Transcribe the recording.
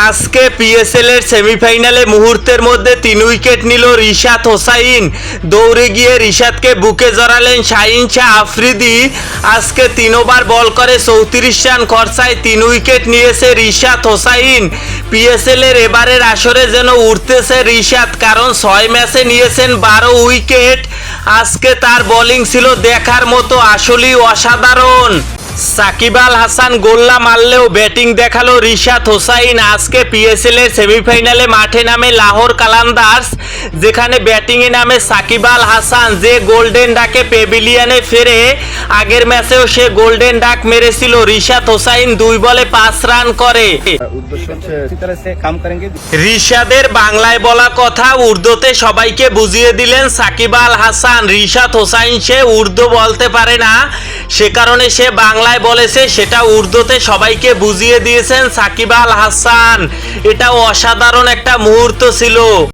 আজকে পিএসএল এর সেমিফাইনালে মুহূর্তের মধ্যে তিন উইকেট নিল রিশাদ হোসাইন। দৌড়ে গিয়ে রিশাদকে বুকে জড়ালেন শাহিন শাহ আফ্রিদি। আজকে তিন ওভার বল করে চৌত্রিশ রান খরচায় তিন উইকেট নিয়েছে রিশাদ হোসাইন। পিএসএল এর এবারের আসরে যেন উঠতেছে রিশাদ, কারণ ছয় ম্যাচে নিয়েছেন বারো উইকেট আজকে তার বোলিং ছিল দেখার মতো, আসলেই অসাধারণ। সাকিব আল হাসান গোল্লা মারলেও ব্যাটিং দেখাল রিশাদ হোসাইন। আজকে পিএসএলের সেমিফাইনালে মাঠে নামে লাহোর কালান্দার্স যেখানে ব্যাটিংয়ে নামে সাকিব আল হাসান। যে গোল্ডেন ডাকে পেভিলিয়ানে ফেরে আগের ম্যাচেও সে গোল্ডেন ডাক মেরেছিল। রিশাদ হোসাইন দুই বলে পাঁচ রান করে। রিশাদের বাংলায় বলা কথা উর্দুতে সবাইকে বুঝিয়ে দিলেন সাকিব আল হাসান। রিশাদ হোসাইন সে উর্দু বলতে পারে না। সে কারণে সে বাংলায় বলেছে, সেটা উর্দুতে সবাইকে বুঝিয়ে দিয়েছেন সাকিব আল হাসান। এটা অসাধারণ একটা মুহূর্ত ছিল।